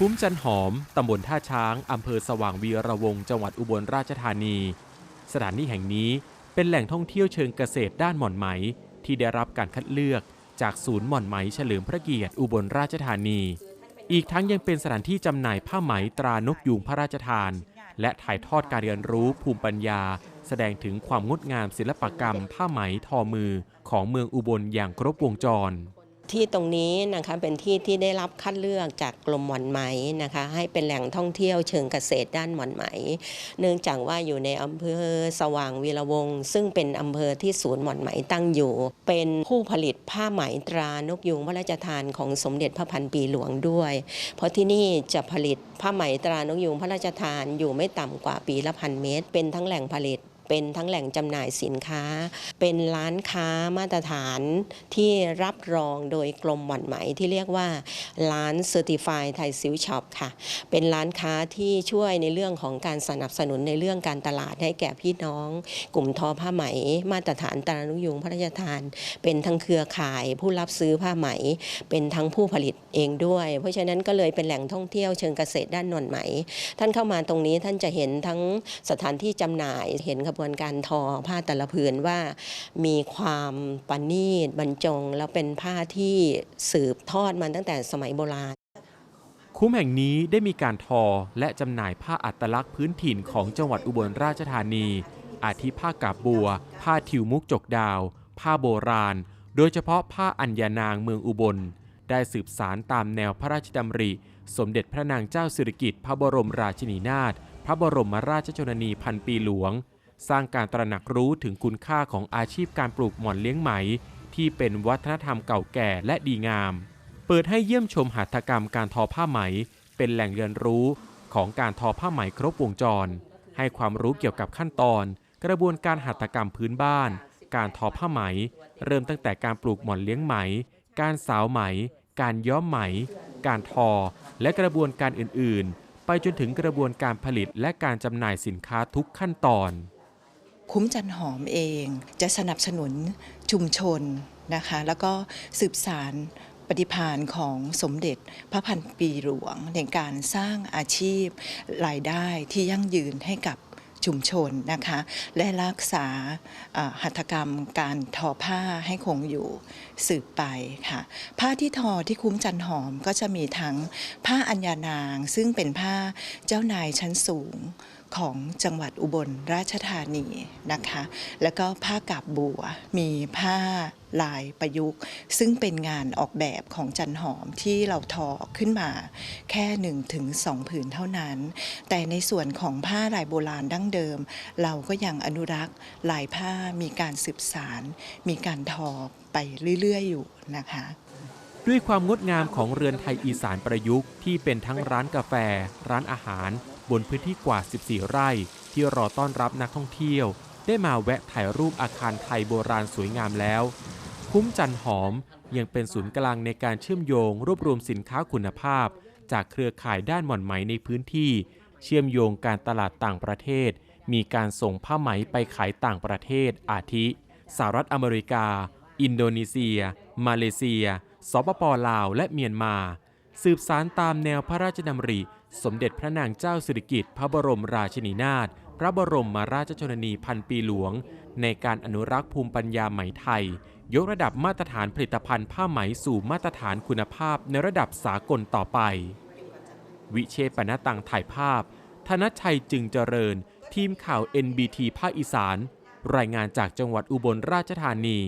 คุ้มจันหอม ตำบลท่าช้าง อำเภอสว่างวีระวงศ์จังหวัดอุบลราชธานี สถานที่แห่งนี้เป็นแหล่งท่องเที่ยวเชิงเกษตรด้านหม่อนไหม ที่ได้รับการคัดเลือกจากศูนย์หม่อนไหมเฉลิมพระเกียรติอุบลราชธานี อีกทั้งยังเป็นสถานที่จำหน่ายผ้าไหมตรานกยูงพระราชทาน และถ่ายทอดการเรียนรู้ภูมิปัญญา แสดงถึงความงดงามศิลปกรรมผ้าไหมทอมือของเมืองอุบลอย่างครบวงจร ที่ตรงนี้นะคะเป็นที่ที่ได้รับคัดเลือกจากกรมหม่อนไหมนะคะ ให้เป็นแหล่งท่องเที่ยวเชิงเกษตรด้านหม่อนไหม เนื่องจากว่าอยู่ในอำเภอสว่างวีระวง ซึ่งเป็นอำเภอที่ศูนย์หม่อนไหมตั้งอยู่ เป็นผู้ผลิตผ้าไหมตรานกยูงพระราชทานของสมเด็จพระพันปีหลวงด้วย เพราะที่นี่จะผลิตผ้าไหมตรานกยูงพระราชทานอยู่ไม่ต่ำกว่าปีละพันเมตร เป็นทั้งแหล่งผลิต เป็นทั้งแหล่งจำหน่ายสินค้า เป็นร้านค้ามาตรฐานที่รับรองโดยกรมหม่อนไหมที่เรียกว่าร้านเซอร์ติฟายไทยซิลช็อปค่ะ เป็นร้านค้าที่ช่วยในเรื่องของการสนับสนุนในเรื่องการตลาดให้แก่พี่น้อง กลุ่มทอผ้าไหม มาตรฐานตรานุยุงพระราชทาน เป็นทั้งเครือข่ายผู้รับซื้อผ้าไหม เป็นทั้งผู้ผลิตเองด้วย เพราะฉะนั้นก็เลยเป็นแหล่งท่องเที่ยวเชิงเกษตรด้านนอนไหม ท่านเข้ามาตรงนี้ท่านจะเห็นทั้งสถานที่จำหน่ายเห็นกระบวนการทอผ้าแต่ละผืนว่ามีความปณีตบรรจง แล้วเป็นผ้าที่สืบทอดมาตั้งแต่สมัยโบราณ คุ้มแห่งนี้ได้มีการทอและจำหน่ายผ้าอัตลักษณ์พื้นถิ่นของจังหวัดอุบลราชธานี อาทิผ้ากาบบัว ผ้าทิวมุกจกดาว ผ้าโบราณ โดยเฉพาะผ้าอัญญานางเมืองอุบล ได้สืบสารตามแนวพระราชดำริ สมเด็จพระนางเจ้าสิริกิติ์พระบรมราชินีนาถพระบรมราชชนนีพันปีหลวง สร้างการตระหนักรู้ถึงคุณค่าของอาชีพการปลูกหม่อนเลี้ยงไหม ที่เป็นวัฒนธรรมเก่าแก่และดีงาม เปิดให้เยี่ยมชมหัตถกรรมการทอผ้าไหม เป็นแหล่งเรียนรู้ของการทอผ้าไหมครบวงจร ให้ความรู้เกี่ยวกับขั้นตอน กระบวนการหัตถกรรมพื้นบ้าน การทอผ้าไหม เริ่มตั้งแต่การปลูกหม่อนเลี้ยงไหม การสาวไหม การย้อมไหม การทอ และกระบวนการอื่น ๆ ไปจนถึงกระบวนการผลิตและการจำหน่ายสินค้าทุกขั้นตอน คุ้มจันหอมเองจะสนับสนุนชุมชนนะคะ แล้วก็สืบสารปฏิพานของสมเด็จพระพันปีหลวงในการสร้างอาชีพรายได้ที่ยั่งยืนให้กับชุมชนนะคะ และรักษาอ่าหัตถกรรมการทอผ้าให้คงอยู่สืบไปค่ะ ผ้าที่ทอที่คุ้มจันหอมก็จะมีทั้งผ้าอัญญานาง ซึ่งเป็นผ้าเจ้านายชั้นสูง ของจังหวัดอุบลราชธานีนะคะ แล้วก็ผ้ากาบบัวมีผ้าลายประยุกต์ ซึ่งเป็นงานออกแบบของจันหอมที่เราทอขึ้นมาแค่1นถึงสผืนเท่านั้น แต่ในส่วนของผ้าลายโบราณดั้งเดิม เราก็ยังอนุรักษ์ลายผ้ามีการสืบสาร มีการทอไปเรื่อยๆอยู่นะคะ ด้วยความงดงามของเรือนไทยอีสานประยุกต์ที่เป็นทั้งร้านกาแฟ ร้านอาหาร บนพื้นที่กว่า 14 ไร่ ที่รอต้อนรับนักท่องเที่ยว ได้มาแวะถ่ายรูปอาคารไทยโบราณสวยงามแล้ว คุ้มจันหอมยังเป็นศูนย์กลางในการเชื่อมโยง รวบรวมสินค้าคุณภาพ จากเครือข่ายด้านหม่อนไหมในพื้นที่ เชื่อมโยงการตลาดต่างประเทศ มีการส่งผ้าไหมไปขายต่างประเทศอาทิสหรัฐอเมริกา อินโดนีเซีย มาเลเซีย สปปลาว และเมียนมา สืบสารตามแนวพระราชดำริ สมเด็จพระนางเจ้าสิริกิติ์พระบรมราชินีนาถ พระบรมมาราชชนนีพันปีหลวง ในการอนุรักษ์ภูมิปัญญาไหมไทย ยกระดับมาตรฐานผลิตภัณฑ์ผ้าไหมสู่มาตรฐานคุณภาพในระดับสากลต่อไป วิเชย์ปนตังถ่ายภาพ ธนชัยจึงเจริญ ทีมข่าว NBT ภาคอีสาน รายงานจากจังหวัดอุบลราชธานี